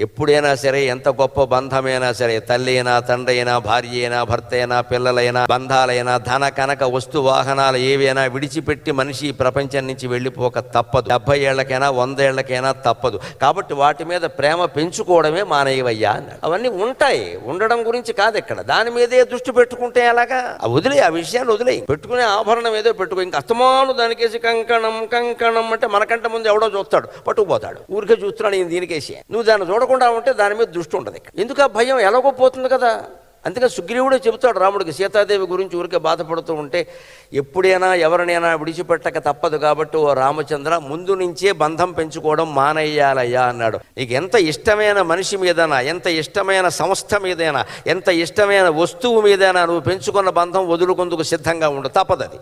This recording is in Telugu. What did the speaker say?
ఎప్పుడైనా సరే ఎంత గొప్ప బంధమైనా సరే తల్లి అయినా తండ్రి అయినా భార్య అయినా భర్త అయినా పిల్లలైనా బంధాలైనా ధన కనక వస్తు వాహనాలు ఏవైనా విడిచిపెట్టి మనిషి ఈ ప్రపంచం నుంచి వెళ్ళిపోక తప్పదు. డెబ్బై ఏళ్ళకైనా వంద ఏళ్ళకైనా తప్పదు. కాబట్టి వాటి మీద ప్రేమ పెంచుకోవడమే మానయ్యవయ్యా అవన్నీ ఉంటాయి. ఉండడం గురించి కాదు ఇక్కడ. దాని మీదే దృష్టి పెట్టుకుంటే ఎలాగా? వదిలే ఆ విషయాలు వదిలే పెట్టుకునే ఆభరణం ఏదో పెట్టుకో. ఇంకా అస్తమాను దానికేసి కంకణం కంకణం అంటే మనకంటే ముందు ఎవడో చూస్తాడు. పట్టుకుపోతాడు. ఊరికే చూస్తున్నాడు దీనికేసి. నువ్వు దాన్ని చూడకుండా ఉంటే దాని మీద దృష్టి ఉండదు ఇక్కడ. ఎందుకు ఆ భయం? ఎలాగో పోతుంది కదా. అందుకే సుగ్రీవుడే చెబుతాడు రాముడికి సీతాదేవి గురించి ఊరికే బాధపడుతూ ఉంటే ఎప్పుడైనా ఎవరినైనా విడిచిపెట్టక తప్పదు కాబట్టి ఓ రామచంద్ర ముందు నుంచే బంధం పెంచుకోవడం మానేయాలయ్యా అన్నాడు. నీకు ఎంత ఇష్టమైన మనిషి మీదైనా ఎంత ఇష్టమైన సంస్థ మీదైనా ఎంత ఇష్టమైన వస్తువు మీదైనా నువ్వు పెంచుకున్న బంధం వదులుకుందుకు సిద్ధంగా ఉండు. తప్పదది.